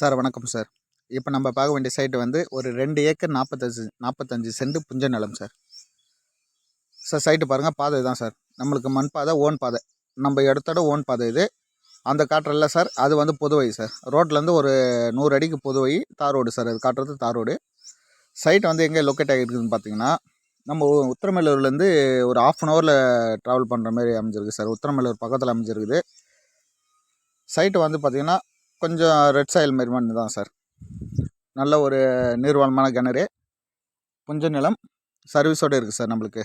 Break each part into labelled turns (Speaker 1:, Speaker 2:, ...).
Speaker 1: Sir வணக்கம் sir. இப்போ நம்ம பார்க்க வேண்டிய சைட்டு வந்து ஒரு ரெண்டு ஏக்கர் நாற்பத்தஞ்சு நாற்பத்தஞ்சு சென்ட் புஞ்ச நிலம் சார். சார் சைட்டு பாருங்கள் பாதை தான் சார். நம்மளுக்கு மண் பாதை ஓன் பாதை. நம்ம இடத்தோட ஓன் பாதை இது. அந்த காட்டுறல சார் அது வந்து புதுவை சார். ரோட்லேருந்து ஒரு நூறு அடிக்கு பொது வழி தார் ரோடு சார். அது காட்டுறது தார் ரோடு. சைட் வந்து எங்கே லொக்கேட் ஆகிருக்குதுன்னு பார்த்தீங்கன்னா நம்ம உத்தரமேலூர்லேருந்து உத்திரமேலூர்லேருந்து ஒரு ஆஃப் அன் ஹவரில் ட்ராவல் பண்ணுற மாதிரி அமைஞ்சிருக்கு சார். உத்திரமேலூர் பக்கத்தில் அமைஞ்சிருக்குது. சைட்டு வந்து பார்த்திங்கன்னா கொஞ்சம் ரெட் சாயில் மாதிரி மண் தான் சார் நல்ல ஒரு நீர்வாழ்மான கிணறு. புஞ்ச நிலம். சர்வீஸோடு இருக்குது சார் நம்மளுக்கு.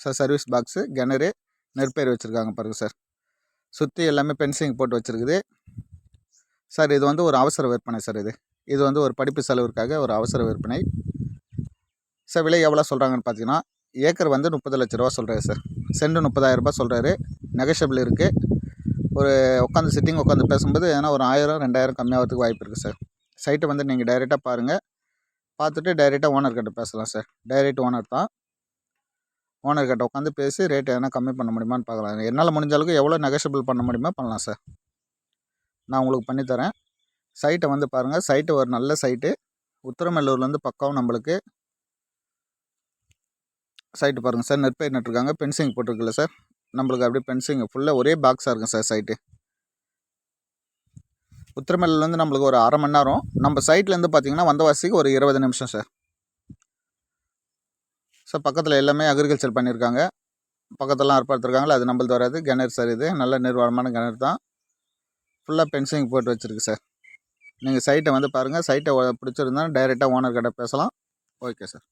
Speaker 1: சார் சர்வீஸ் பாக்ஸு கிணறு நெற்பயிர் வச்சுருக்காங்க பாருங்கள் சார் சுற்றி எல்லாமே பென்சிங் போட்டு வச்சுருக்குது. சார் இது வந்து ஒரு அவசர விற்பனை சார் இது. இது வந்து ஒரு படிப்பு செலவிற்காக ஒரு அவசர விற்பனை. சார் விலை எவ்வளோ சொல்கிறாங்கன்னு பார்த்தீங்கன்னா ஏக்கர் வந்து முப்பது லட்ச ரூபா சொல்கிறாரு சார் செண்டு முப்பதாயிரரூபா சொல்கிறாரு நெகஷபிள் இருக்குது ஒரு உட்காந்து சிட்டிங் உட்காந்து பேசும்போது ஏன்னா ஒரு ஆயிரம் ரெண்டாயிரம் கம்மியாகிறதுக்கு வாய்ப்பு இருக்குது சார் சைட்டை வந்து நீங்கள் டைரெக்டாக பாருங்கள் பார்த்துட்டு டைரெக்டாக ஓனர்கிட்ட பேசலாம் சார் டைரெக்ட் ஓனர் தான். ஓனர்கிட்ட உட்காந்து பேசி ரேட் எதனா கம்மி பண்ண முடியுமான்னு பார்க்கலாம். என்னால் முடிஞ்ச அளவுக்கு எவ்வளோ நெகஷியபிள் பண்ண முடியுமோ பண்ணலாம் சார் நான் உங்களுக்கு பண்ணித்தரேன் சைட்டை வந்து பாருங்கள் சைட்டு ஒரு நல்ல சைட்டு உத்தரமல்லூர்லேருந்து பக்கம் நம்மளுக்கு சைட்டு பாருங்கள் சார் நெற்பயிர் நட்டுருக்காங்க. பென்சிங் போட்டிருக்குல்ல சார் நம்மளுக்கு அப்படியே பென்சிங் ஃபுல்லாக ஒரே பாக்ஸாக இருக்கும் சார் சைட்டு உத்திரமேலேருந்து நம்மளுக்கு ஒரு அரை மணி நேரம். நம்ம சைட்லேருந்து பார்த்தீங்கன்னா வந்தவாசிக்கு ஒரு இருபது நிமிஷம் சார் சார் பக்கத்தில் எல்லாமே அக்ரிகல்ச்சர் பண்ணியிருக்காங்க பக்கத்தெல்லாம் அறுப்பாடுத்துருக்காங்களா அது நம்மளது வராது. கிணறு சார் இது. நல்ல நிர்வாகமான கிணறு தான். ஃபுல்லாக பென்சிங் போட்டு வச்சுருக்கு சார் நீங்கள் சைட்டை வந்து பாருங்கள் சைட்டை பிடிச்சிருந்தா டைரெக்டாக ஓனர் கிட்ட பேசலாம். Okay sir